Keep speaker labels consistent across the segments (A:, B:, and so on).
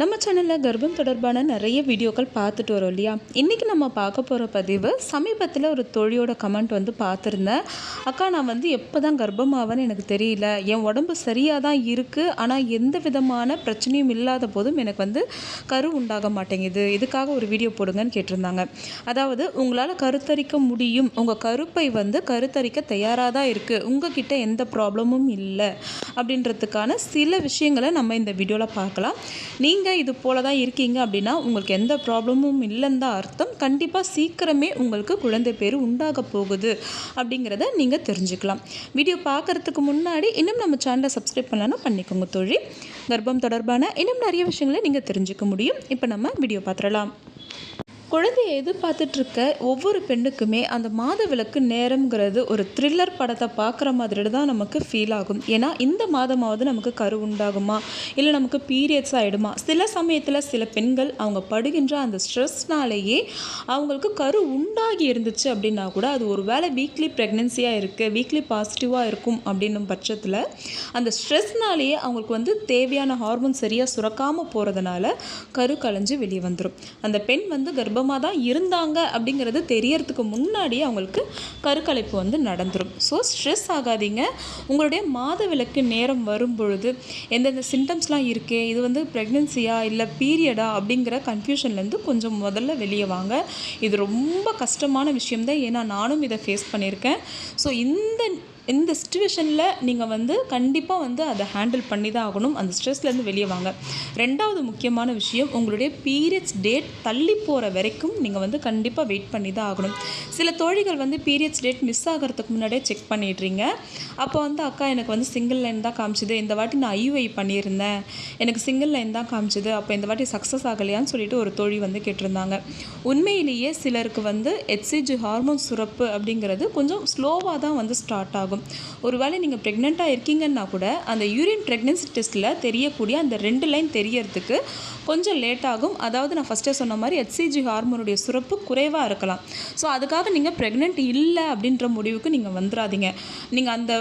A: நம்ம சேனலில் கர்ப்பம் தொடர்பான நிறைய வீடியோக்கள் பார்த்துட்டு வரோம் இல்லையா? இன்றைக்கி நம்ம பார்க்க போகிற பதிவு சமீபத்தில் ஒரு தொழியோட கமெண்ட் வந்து பார்த்துருந்தேன். அக்கா நான் வந்து எப்போ தான் கர்ப்பமாவேன்னு எனக்கு தெரியல. என் உடம்பு சரியாக தான் இருக்குது ஆனால் எந்த விதமான பிரச்சனையும் இல்லாத போதும் எனக்கு வந்து கரு உண்டாக மாட்டேங்குது. இதுக்காக ஒரு வீடியோ போடுங்கன்னு கேட்டிருந்தாங்க. அதாவது உங்களால் கருத்தரிக்க முடியும். உங்கள் கருப்பை வந்து கருத்தரிக்க தயாராக தான் இருக்குது உங்ககிட்ட எந்த ப்ராப்ளமும் இல்லை. அப்படின்றதுக்கான சில விஷயங்களை நம்ம இந்த வீடியோவில் பார்க்கலாம். நீங்கள் நீங்கள் இது போல தான் இருக்கீங்க அப்படின்னா உங்களுக்கு எந்த ப்ராப்ளமும் இல்லைன்னு தான் அர்த்தம். கண்டிப்பாக சீக்கிரமே உங்களுக்கு குழந்தை பேர் உண்டாக போகுது அப்படிங்கிறத நீங்கள் தெரிஞ்சுக்கலாம். வீடியோ பார்க்குறதுக்கு முன்னாடி இன்னும் நம்ம சேனலை சப்ஸ்கிரைப் பண்ணலான்னா பண்ணிக்கோங்க தோழி. கர்ப்பம் தொடர்பான இன்னும் நிறைய விஷயங்களை நீங்கள் தெரிஞ்சுக்க முடியும். இப்போ நம்ம வீடியோ பார்த்துடலாம். குழந்தையை எதிர்பார்த்துட்டு இருக்க ஒவ்வொரு பெண்ணுக்குமே அந்த மாத விளக்கு நேரம்ங்கிறது ஒரு த்ரில்லர் படத்தை பார்க்குற மாதிரி தான் நமக்கு ஃபீல் ஆகும். ஏன்னா இந்த மாதமாவது நமக்கு கரு உண்டாகுமா? இல்லை நமக்கு பீரியட்ஸ் ஆகிடுமா சில சமயத்தில் சில பெண்கள் அவங்க படுகின்ற அந்த ஸ்ட்ரெஸ்னாலேயே அவங்களுக்கு கரு உண்டாகி இருந்துச்சு அப்படின்னா கூட அது ஒரு வேளை வீக்லி ப்ரெக்னென்சியாக இருக்குது வீக்லி பாசிட்டிவாக இருக்கும் அப்படின்னும் பட்சத்தில் அந்த ஸ்ட்ரெஸ்னாலேயே அவங்களுக்கு வந்து தேவையான ஹார்மோன் சரியாக சுரக்காமல் போகிறதுனால கரு கலைஞ்சு வெளியே வந்துடும் அந்த பெண் வந்து கர்ப்பம் கர்ப்பமாக தான் இருந்தாங்க அப்படிங்கிறது தெரியறதுக்கு முன்னாடியே அவங்களுக்கு கருக்கலைப்பு வந்து நடந்துடும் ஸோ ஸ்ட்ரெஸ் ஆகாதீங்க. உங்களுடைய மாத விளக்கு நேரம் வரும் பொழுது எந்தெந்த சிம்டம்ஸ்லாம் இருக்கே இது வந்து ப்ரெக்னென்சியா இல்லை பீரியடா அப்படிங்கிற கன்ஃபியூஷன்லேருந்து கொஞ்சம் முதல்ல வெளியே வாங்க. இது ரொம்ப கஷ்டமான விஷயம்தான். ஏன்னா நானும் இதை ஃபேஸ் பண்ணியிருக்கேன். ஸோ இந்த இந்த சுச்சுவேஷனில் நீங்கள் வந்து கண்டிப்பாக வந்து அதை ஹேண்டில் பண்ணி தான் ஆகணும். அந்த ஸ்ட்ரெஸ்லேருந்து வெளியே வாங்க. ரெண்டாவது முக்கியமான விஷயம் உங்களுடைய பீரியட்ஸ் டேட் தள்ளி போகிற வரைக்கும் நீங்கள் வந்து கண்டிப்பாக வெயிட் பண்ணி தான் ஆகணும். சில தோழிகள் வந்து பீரியட்ஸ் டேட் மிஸ் ஆகிறதுக்கு முன்னாடியே செக் பண்ணிடுறீங்க. அப்போ வந்து அக்கா எனக்கு வந்து சிங்கிள் லைன் தான் காமிச்சுது. இந்த வாட்டி நான் ஐயூஐ பண்ணியிருந்தேன். எனக்கு சிங்கிள் லைன் தான் காமிச்சுது. அப்போ இந்த வாட்டி சக்ஸஸ் ஆகலையான்னு சொல்லிட்டு ஒரு தோழி வந்து கேட்டிருந்தாங்க. உண்மையிலேயே சிலருக்கு வந்து எச்சிஜி ஹார்மோன் சுரப்பு அப்படிங்கிறது கொஞ்சம் ஸ்லோவாக தான் வந்து ஸ்டார்ட் ஆகும். ஒருவேளை நீங்கள் ப்ரெக்னெண்ட்டாக இருக்கீங்கன்னா கூட அந்த யூரின் ப்ரெக்னென்சி டெஸ்ட்டில் தெரியக்கூடிய அந்த ரெண்டு லைன் தெரியறதுக்கு கொஞ்சம் லேட் ஆகும். அதாவது நான் ஃபஸ்ட்டே சொன்ன மாதிரி ஹெச்சிஜி ஹார்மோனுடைய சுரப்பு குறைவாக இருக்கலாம். ஸோ அதுக்காக நீங்கள் ப்ரெக்னென்ட் இல்லை அப்படின்ற முடிவுக்கு நீங்கள் வந்துடாதீங்க நீங்கள் அந்த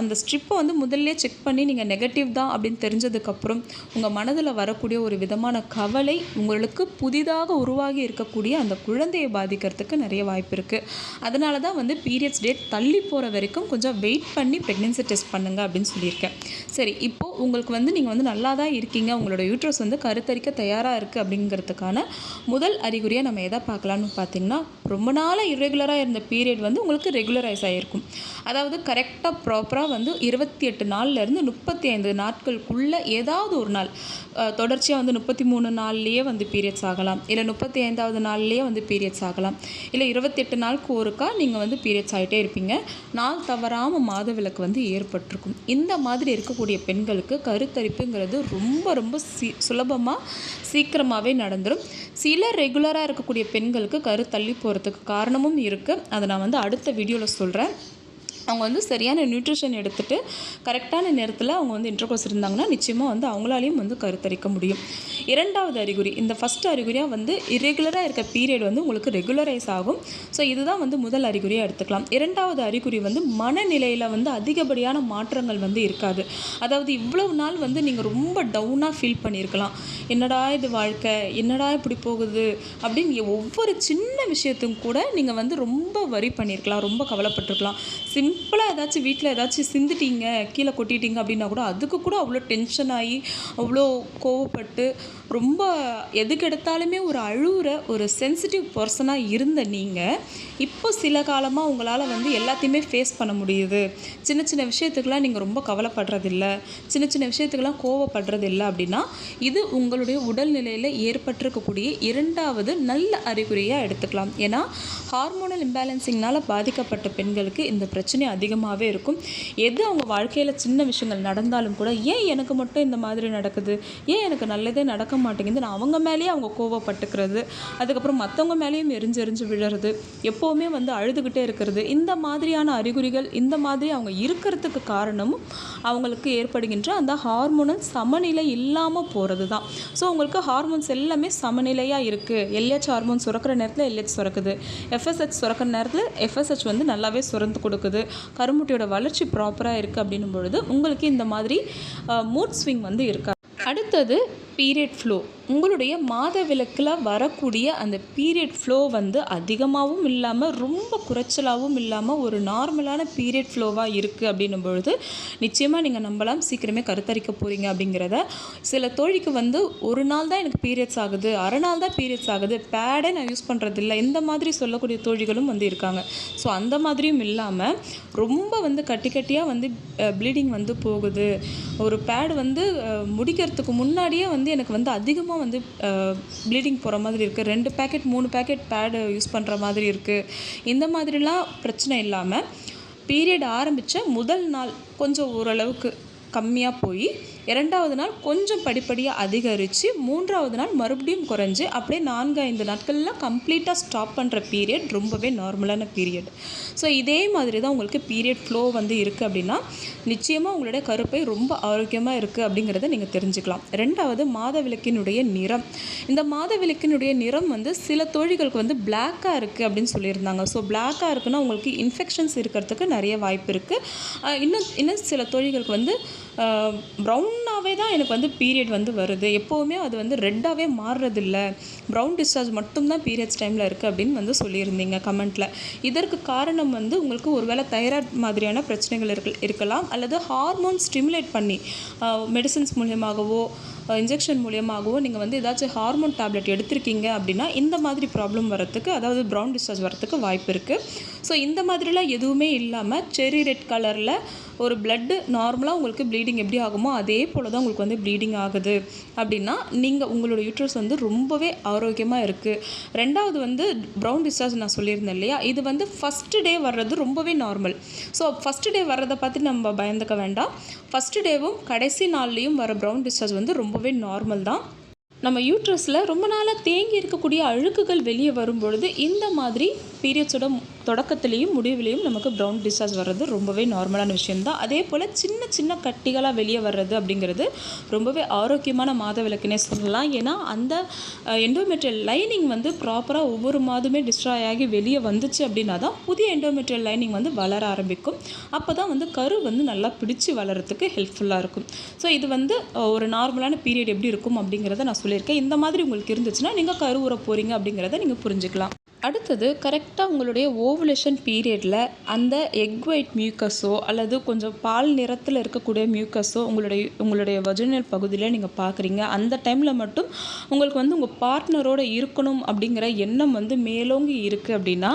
A: அந்த ஸ்ட்ரிப்பை வந்து முதல்ல செக் பண்ணி நீங்கள் நெகட்டிவ் தான் அப்படின்னு தெரிஞ்சதுக்கப்புறம் உங்கள் மனதில் வரக்கூடிய ஒரு விதமான கவலை உங்களுக்கு புதிதாக உருவாகி இருக்கக்கூடிய அந்த குழந்தையை பாதிக்கிறதுக்கு நிறைய வாய்ப்பு இருக்குது அதனால தான் வந்து பீரியட்ஸ் டேட் தள்ளி போகிற வரைக்கும் கொஞ்சம் வெயிட் பண்ணி ப்ரெக்னென்சி டெஸ்ட் பண்ணுங்க அப்படின்னு சொல்லியிருக்கேன். சரி இப்போது உங்களுக்கு வந்து நீங்கள் வந்து நல்லா தான் இருக்கீங்க. உங்களோட யூட்ரஸ் வந்து கருத்தரிக்க தயாராக இருக்குது அப்படிங்கிறதுக்கான முதல் அறிகுறியாக நம்ம எதை பார்க்கலான்னு பார்த்தீங்கன்னா ரொம்ப நாளாக இரெகுலராக இருந்த பீரியட் வந்து உங்களுக்கு ரெகுலரைஸ் ஆகிருக்கும் அதாவது கரெக்டாக ப்ராப்பராக வந்து இருபத்தி எட்டு நாள்லேருந்து முப்பத்தி ஐந்து நாட்களுக்குள்ளே ஏதாவது ஒரு நாள் தொடர்ச்சியாக வந்து முப்பத்தி மூணு நாள்லேயே வந்து பீரியட்ஸ் ஆகலாம். இல்லை முப்பத்தி ஐந்தாவது நாள்லேயே வந்து பீரியட்ஸ் ஆகலாம். இல்லை இருபத்தெட்டு நாளுக்கு ஒருக்கா நீங்கள் வந்து பீரியட்ஸ் ஆகிட்டே இருப்பீங்க. நாள் தவறாமல் மாதவிலக்கு வந்து ஏற்பட்டிருக்கும். இந்த மாதிரி இருக்கக்கூடிய பெண்களுக்கு கருத்தரிப்புங்கிறது ரொம்ப ரொம்ப சி சுலபமாக சீக்கிரமாகவே நடந்துடும் சில ரெகுலராக இருக்கக்கூடிய பெண்களுக்கு கரு தள்ளி போகிறதுக்கு காரணமும் இருக்குது அதை நான் வந்து அடுத்த வீடியோவில் சொல்கிறேன் அவங்க வந்து சரியான நியூட்ரிஷன் எடுத்துகிட்டு கரெக்டான நேரத்தில் அவங்க வந்து இன்டர்கோர்ஸ் இருந்தாங்கன்னா நிச்சயமாக வந்து அவங்களாலையும் வந்து கருத்தரிக்க முடியும். இரண்டாவது அறிகுறி இந்த ஃபஸ்ட் அறிகுறியாக வந்து இரெகுலராக இருக்க பீரியட் வந்து உங்களுக்கு ரெகுலரைஸ் ஆகும். ஸோ இதுதான் வந்து முதல் அறிகுறியாக எடுத்துக்கலாம். இரண்டாவது அறிகுறி வந்து மனநிலையில் வந்து அதிகப்படியான மாற்றங்கள் வந்து இருக்காது. அதாவது இவ்வளவு நாள் வந்து நீங்கள் ரொம்ப டவுனாக ஃபீல் பண்ணியிருக்கலாம் என்னடா இது வாழ்க்கை? என்னடா இப்படி போகுது? அப்படின்னு ஒவ்வொரு சின்ன விஷயத்துக்கும் கூட நீங்கள் வந்து ரொம்ப வரி பண்ணியிருக்கலாம் ரொம்ப கவலைப்பட்டிருக்கலாம். சிம்பிளாக ஏதாச்சும் வீட்டில் ஏதாச்சும் சிந்துட்டீங்க கீழே கொட்டிட்டீங்க அப்படின்னா கூட அதுக்கு கூட அவ்வளோ டென்ஷன் ஆகி அவ்வளோ கோவப்பட்டு ரொம்ப எதுக்கு எடுத்தாலுமே ஒரு அழுகிற ஒரு சென்சிட்டிவ் பர்சனாக இருந்த நீங்கள் இப்போ சில காலமாக உங்களால் வந்து எல்லாத்தையுமே ஃபேஸ் பண்ண முடியுது. சின்ன சின்ன விஷயத்துக்கெலாம் நீங்கள் ரொம்ப கவலைப்படுறதில்ல. சின்ன சின்ன விஷயத்துக்கெல்லாம் கோவப்படுறதில்ல அப்படின்னா இது உங்களுடைய உடல்நிலையில் ஏற்பட்டிருக்கக்கூடிய இரண்டாவது நல்ல அறிகுறியாக எடுத்துக்கலாம். ஏன்னா ஹார்மோனல் இம்பேலன்சிங்னால் பாதிக்கப்பட்ட பெண்களுக்கு இந்த பிரச்சனை அதிகமாகவே இருக்கும். எது அவங்க வாழ்க்கையில் சின்ன விஷயங்கள் நடந்தாலும் கூட ஏன் எனக்கு மட்டும் இந்த மாதிரி நடக்குது? ஏன் எனக்கு நல்லதே நடக்க மாட்டேங்குது நான் அவங்க மேலேயே அவங்க கோவப்பட்டுக்கிறது அதுக்கப்புறம் மற்றவங்க மேலேயும் எரிஞ்சு எரிஞ்சு விழுறது எப்போவுமே வந்து அழுதுகிட்டே இருக்கிறது இந்த மாதிரியான அறிகுறிகள் இந்த மாதிரி அவங்க இருக்கிறதுக்கு காரணமும் அவங்களுக்கு ஏற்படுகின்ற அந்த ஹார்மோனல் சமநிலை இல்லாமல் போகிறது தான் ஸோ உங்களுக்கு ஹார்மோன்ஸ் எல்லாமே சமநிலையாக இருக்குது எல்ஹெச் ஹார்மோன் சுரக்கிற நேரத்தில் எல்ஹெச் சுரக்குது. எஃப்எஸ்ஹெச் சுரக்கிற நேரத்தில் எஃப்எஸ்ஹெச் வந்து நல்லாவே சுரந்து கொடுக்குது. கருமுட்டையோட வளர்ச்சி ப்ராப்பராக இருக்குது அப்படின்னும் பொழுது உங்களுக்கு இந்த மாதிரி மூட் ஸ்விங் வந்து இருக்காது அடுத்தது பீரியட் ஃப்ளோ உங்களுடைய மாத விளக்கில் வரக்கூடிய அந்த பீரியட் ஃப்ளோ வந்து அதிகமாகவும் இல்லாமல் ரொம்ப குறைச்சலாகவும் இல்லாமல் ஒரு நார்மலான பீரியட் ஃப்ளோவாக இருக்குது அப்படின்னும் பொழுது நிச்சயமாக நீங்கள் நம்பலாம் சீக்கிரமே கருத்தரிக்க போகிறீங்க அப்படிங்கிறத. சில தோழிக்கு வந்து ஒரு நாள் தான் எனக்கு பீரியட்ஸ் ஆகுது அரை நாள் தான் பீரியட்ஸ் ஆகுது பேடே நான் யூஸ் பண்ணுறதில்ல இந்த மாதிரி சொல்லக்கூடிய தோழிகளும் வந்து இருக்காங்க. ஸோ அந்த மாதிரியும் இல்லாமல் ரொம்ப வந்து கட்டி கட்டியாக வந்து ப்ளீடிங் வந்து போகுது. ஒரு பேடு வந்து முடிக்கிறதுக்கு முன்னாடியே வந்து வந்து எனக்கு வந்து அதிகமாக வந்து ப்ளீடிங் போகிற மாதிரி இருக்குது ரெண்டு பேக்கெட் மூணு பேக்கெட் பேடு யூஸ் பண்ணுற மாதிரி இருக்குது இந்த மாதிரிலாம் பிரச்சனை இல்லாமல் பீரியட் ஆரம்பித்த முதல் நாள் கொஞ்சம் ஓரளவுக்கு கம்மியாக போய் இரண்டாவது நாள் கொஞ்சம் படிப்படியாக அதிகரித்து மூன்றாவது நாள் மறுபடியும் குறைஞ்சு அப்படியே நான்கு ஐந்து நாட்களில் கம்ப்ளீட்டாக ஸ்டாப் பண்ணுற பீரியட் ரொம்பவே நார்மலான பீரியட் ஸோ இதே மாதிரி தான் உங்களுக்கு பீரியட் ஃப்ளோ வந்து இருக்குது அப்படின்னா நிச்சயமாக உங்களுடைய கருப்பை ரொம்ப ஆரோக்கியமாக இருக்குது அப்படிங்கிறத நீங்கள் தெரிஞ்சுக்கலாம். ரெண்டாவது மாதவிலக்கினுடைய நிறம். இந்த மாதவிலக்கினுடைய நிறம் வந்து சில தோழிகளுக்கு வந்து பிளாக்காக இருக்குது அப்படின்னு சொல்லியிருந்தாங்க. ஸோ பிளாக்காக இருக்குன்னா உங்களுக்கு இன்ஃபெக்ஷன்ஸ் இருக்கிறதுக்கு நிறைய வாய்ப்பு இருக்குது இன்னும் இன்னும் சில தோழிகளுக்கு வந்து ப்ரௌன் ப்ரௌனாகவே தான் எனக்கு வந்து பீரியட் வந்து வருது. எப்போவுமே அது வந்து ரெட்டாகவே மாறுறதில்ல. ப்ரௌன் டிஸ்சார்ஜ் மட்டும்தான் பீரியட்ஸ் டைமில் இருக்குது அப்படின்னு வந்து சொல்லியிருந்தீங்க கமெண்ட்டில் இதற்கு காரணம் வந்து உங்களுக்கு ஒருவேளை தைராய்ட் மாதிரியான பிரச்சனைகள் இருக்கலாம். அல்லது ஹார்மோன் ஸ்டிமுலேட் பண்ணி மெடிசன்ஸ் மூலியமாகவோ இன்ஜெக்ஷன் மூலியமாகவோ நீங்கள் வந்து ஏதாச்சும் ஹார்மோன் டேப்லெட் எடுத்திருக்கீங்க அப்படின்னா இந்த மாதிரி ப்ராப்ளம் வரத்துக்கு அதாவது ப்ரௌன் டிஸ்சார்ஜ் வரத்துக்கு வாய்ப்பு இருக்குது ஸோ இந்த மாதிரிலாம் எதுவுமே இல்லாமல் செரி ரெட் கலரில் ஒரு பிளட்டு நார்மலாக உங்களுக்கு ப்ளீடிங் எப்படி ஆகுமோ அதே போல் தான் உங்களுக்கு வந்து ப்ளீடிங் ஆகுது. அப்படின்னா நீங்கள் உங்களோட யூட்ரஸ் வந்து ரொம்பவே ஆரோக்கியமாக இருக்குது ரெண்டாவது வந்து ப்ரௌன் டிஸ்சார்ஜ் நான் சொல்லியிருந்தேன் இல்லையா? இது வந்து ஃபஸ்ட்டு டே வர்றது ரொம்பவே நார்மல் ஸோ ஃபஸ்ட்டு டே வர்றதை பார்த்து நம்ம பயந்துக்க வேண்டாம். ஃபஸ்ட்டு டேவும் கடைசி நாள்லேயும் வர ப்ரௌன் டிஸ்சார்ஜ் வந்து ரொம்ப ரொம்பவே நார்மல் தான். நம்ம யூட்ரஸில் ரொம்ப நாளாக தேங்கி இருக்கக்கூடிய அழுக்குகள் வெளியே வரும்பொழுது இந்த மாதிரி பீரியட்ஸோட தொடக்கத்துலேயும் முடிவுலேயும் நமக்கு ப்ரௌன் டிஸ்சார்ஜ் வர்றது ரொம்பவே நார்மலான விஷயம்தான். அதே போல் சின்ன சின்ன கட்டிகளாக வெளியே வர்றது அப்படிங்கிறது ரொம்பவே ஆரோக்கியமான மாத விளக்குனே சொல்லலாம். ஏன்னா அந்த எண்டோமெட்ரியல் லைனிங் வந்து ப்ராப்பராக ஒவ்வொரு மாதமே டிஸ்ட்ராய் ஆகி வெளியே வந்துச்சு அப்படின்னா தான் புதிய எண்டோமெட்ரியல் லைனிங் வந்து வளர ஆரம்பிக்கும். அப்போ தான் வந்து கரு வந்து நல்லா பிடிச்சி வளரத்துக்கு ஹெல்ப்ஃபுல்லாக இருக்கும். ஸோ இது வந்து ஒரு நார்மலான பீரியட் எப்படி இருக்கும் அப்படிங்கிறத நான் சொல்லியிருக்கேன். இந்த மாதிரி உங்களுக்கு இருந்துச்சுன்னா நீங்கள் கரு ஊற போகிறீங்க அப்படிங்கிறத நீங்கள் புரிஞ்சுக்கலாம். அடுத்தது கரெக்டாக உங்களுடைய ஓவுலேஷன் பீரியடில் அந்த எக் ஒயிட் மியூக்கஸோ அல்லது கொஞ்சம் பால் நிறத்தில் இருக்கக்கூடிய மியூக்கஸோ உங்களுடைய உங்களுடைய வஜினல் பகுதியில் நீங்கள் பார்க்குறீங்க. அந்த டைமில் மட்டும் உங்களுக்கு வந்து உங்கள் பார்ட்னரோடு இருக்கணும் அப்படிங்கிற எண்ணம் வந்து மேலோங்கி இருக்குது அப்படின்னா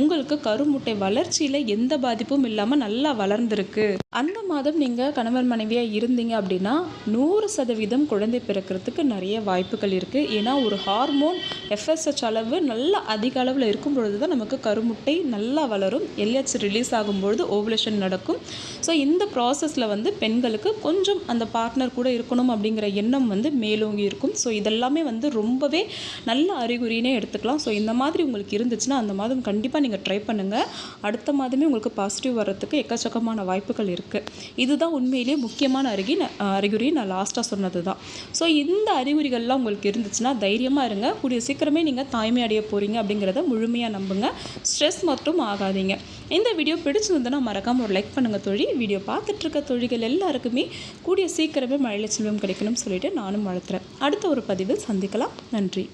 A: உங்களுக்கு கருமுட்டை வளர்ச்சியில் எந்த பாதிப்பும் இல்லாமல் நல்லா வளர்ந்துருக்கு. அந்த மாதம் நீங்கள் கணவன் மனைவியாக இருந்தீங்க அப்படின்னா நூறு சதவீதம் குழந்தை பிறக்கிறதுக்கு நிறைய வாய்ப்புகள் இருக்குது ஏன்னா ஒரு ஹார்மோன் எஃப்எஸ்ஹெச் அளவு நல்ல அதிக அளவில் இருக்கும் பொழுது தான் நமக்கு கருமுட்டை நல்லா வளரும். எல்ஹெச் ரிலீஸ் ஆகும்பொழுது ஓவலேஷன் நடக்கும். ஸோ இந்த ப்ராசஸில் வந்து பெண்களுக்கு கொஞ்சம் அந்த பார்ட்னர் கூட இருக்கணும் அப்படிங்கிற எண்ணம் வந்து மேலோங்கி இருக்கும். ஸோ இதெல்லாமே வந்து ரொம்பவே நல்ல அறிகுறினே எடுத்துக்கலாம். ஸோ இந்த மாதிரி உங்களுக்கு இருந்துச்சுன்னா அந்த மாதம் கண்டிப்பாக நீங்கள் ட்ரை பண்ணுங்கள் அடுத்த மாதமே உங்களுக்கு பாசிட்டிவ் வர்றதுக்கு எக்கச்சக்கமான வாய்ப்புகள் இருக்குது இதுதான் உண்மையிலேயே முக்கியமான அருகி. அறிகுறி நான் லாஸ்ட்டாக சொன்னது தான் ஸோ இந்த அறிகுறிகள்லாம் உங்களுக்கு இருந்துச்சுன்னா தைரியமாக இருங்க. கூடிய சீக்கிரமே நீங்கள் தாய்மை அடைய போகிறீங்க அப்படிங்கிறது முழுமையாக நம்புங்க. ஸ்ட்ரெஸ் மட்டும் ஆகாதீங்க. இந்த வீடியோ பிடிச்சிருந்ததுன்னா மறக்காமல் ஒரு லைக் பண்ணுங்கள் தொழில் வீடியோ பார்த்துட்ருக்க தொழில்கள் எல்லாருக்குமே கூடிய சீக்கிரமே மழையில செல்வம் கிடைக்கணும்னு சொல்லிட்டு நானும் வளர்த்துறேன் அடுத்த ஒரு பதிவில் சந்திக்கலாம். நன்றி.